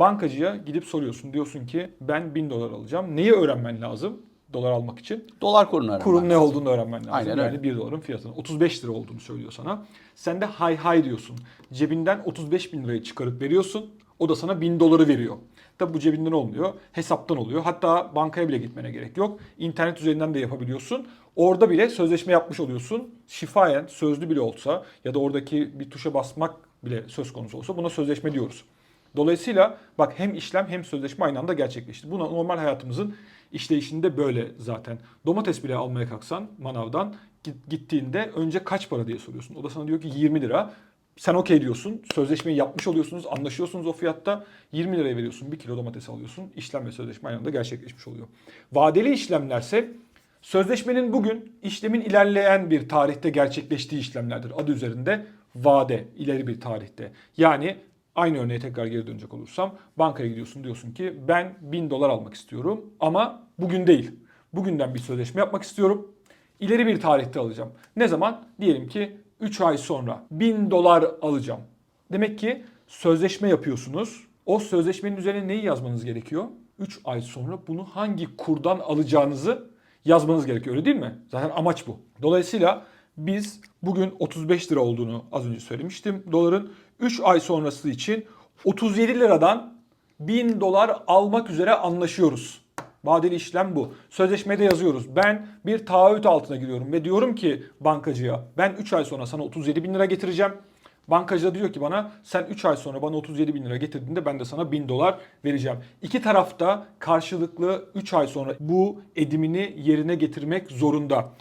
Bankacıya gidip soruyorsun. Diyorsun ki ben 1000 dolar alacağım. Neyi öğrenmen lazım dolar almak için? Dolar kurunu öğrenmen Kurun ne lazım. olduğunu öğrenmen lazım. Aynen yani öyle. 1 doların fiyatını. 35 lira olduğunu söylüyor sana. Sen de hay hay diyorsun. Cebinden 35 bin lirayı çıkarıp veriyorsun. O da sana 1000 doları veriyor. Tabi bu cebinden olmuyor. Hesaptan oluyor. Hatta bankaya bile gitmene gerek yok. İnternet üzerinden de yapabiliyorsun. Orada bile sözleşme yapmış oluyorsun. Şifayen sözlü bile olsa ya da oradaki bir tuşa basmak bile söz konusu olsa buna sözleşme diyoruz. Dolayısıyla bak hem işlem hem sözleşme aynı anda gerçekleşti. Bu normal hayatımızın işleyişinde böyle zaten. Domates bile almaya kalksan manavdan git- gittiğinde önce kaç para diye soruyorsun. O da sana diyor ki 20 lira. Sen okey diyorsun. Sözleşmeyi yapmış oluyorsunuz. Anlaşıyorsunuz o fiyatta. 20 liraya veriyorsun. 1 kilo domates alıyorsun. İşlem ve sözleşme aynı anda gerçekleşmiş oluyor. Vadeli işlemlerse sözleşmenin bugün işlemin ilerleyen bir tarihte gerçekleştiği işlemlerdir. Adı üzerinde vade ileri bir tarihte. Yani Aynı örneğe tekrar geri dönecek olursam bankaya gidiyorsun diyorsun ki ben 1000 dolar almak istiyorum ama bugün değil. Bugünden bir sözleşme yapmak istiyorum. İleri bir tarihte alacağım. Ne zaman? Diyelim ki 3 ay sonra 1000 dolar alacağım. Demek ki sözleşme yapıyorsunuz. O sözleşmenin üzerine neyi yazmanız gerekiyor? 3 ay sonra bunu hangi kurdan alacağınızı yazmanız gerekiyor öyle değil mi? Zaten amaç bu. Dolayısıyla biz bugün 35 lira olduğunu az önce söylemiştim. Doların 3 ay sonrası için 37 liradan 1000 dolar almak üzere anlaşıyoruz. Vadeli işlem bu. Sözleşmede yazıyoruz. Ben bir taahhüt altına giriyorum ve diyorum ki bankacıya ben 3 ay sonra sana 37 bin lira getireceğim. Bankacı da diyor ki bana sen 3 ay sonra bana 37 bin lira getirdiğinde ben de sana 1000 dolar vereceğim. İki tarafta karşılıklı 3 ay sonra bu edimini yerine getirmek zorunda.